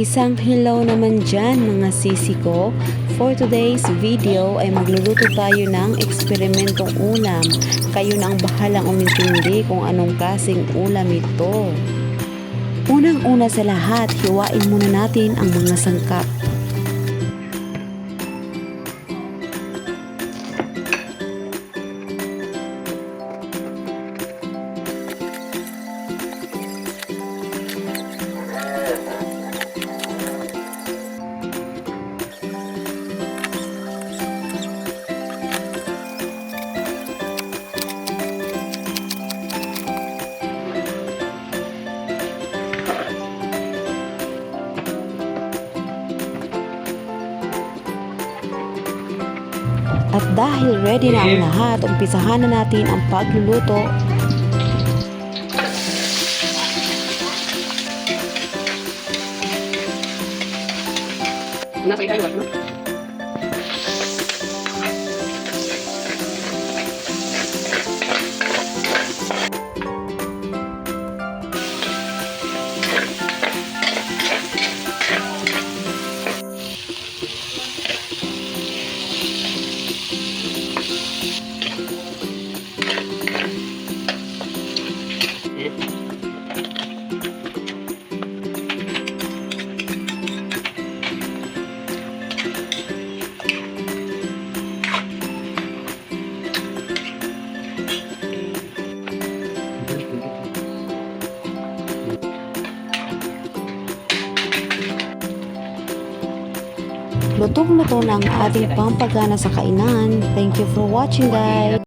Isang hello naman dyan mga sisi ko. For today's video ay magluluto tayo ng eksperimentong ulam. Kayo na ang bahalang umintindi kung anong klaseng ulam ito. Unang-una sa lahat, hiwain muna natin ang mga sangkap. At dahil ready na ang lahat, umpisahan na natin ang pagluluto. Nasa ikaw, no? Lutong-luto na ang ating pampagana sa kainan. Thank you for watching guys!